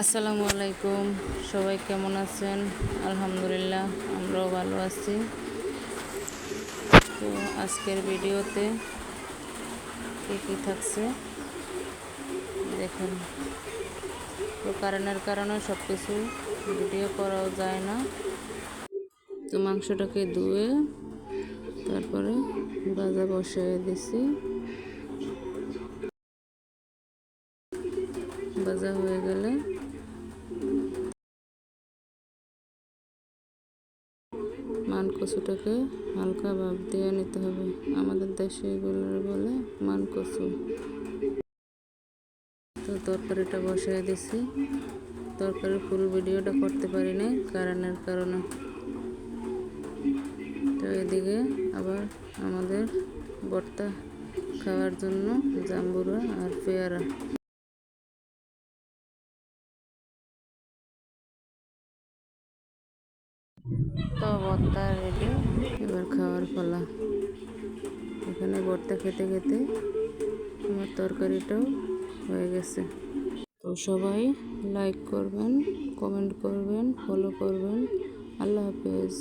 আসসালামু আলাইকুম। সবাই কেমন আছেন? আলহামদুলিল্লাহ, আমরাও ভালো আছি। তো আজকের ভিডিওতে কী কী থাকছে? দেখুন। তো কারেন্টের কারণে সব কিছু ভিডিও করাও যায় না। তো মাংসটাকে ধুয়ে তারপরে ভাজা বসিয়ে দিছি। ভাজা হয়ে গেলে মান কচুটাকে হালকা ভাব দিয়ে নিতে হবে। আমাদের দেশে এগুলোর বলে মান কচু তো তরকারিটা বসিয়ে দিছি। তরকারির ফুল ভিডিওটা করতে পারি নাই, কারণের কারণে। তো এদিকে আবার আমাদের ভর্তা খাওয়ার জন্য জাম্বুরা আর পেয়ারা। তো ভর্তা রেডি, এবার খাওয়ার ফলা এখানে ভর্তা খেতে খেতে আমার তরকারিটাও হয়ে গেছে। তো সবাই লাইক করবেন কমেন্ট করবেন ফলো করবেন। আল্লাহ হাফেজ।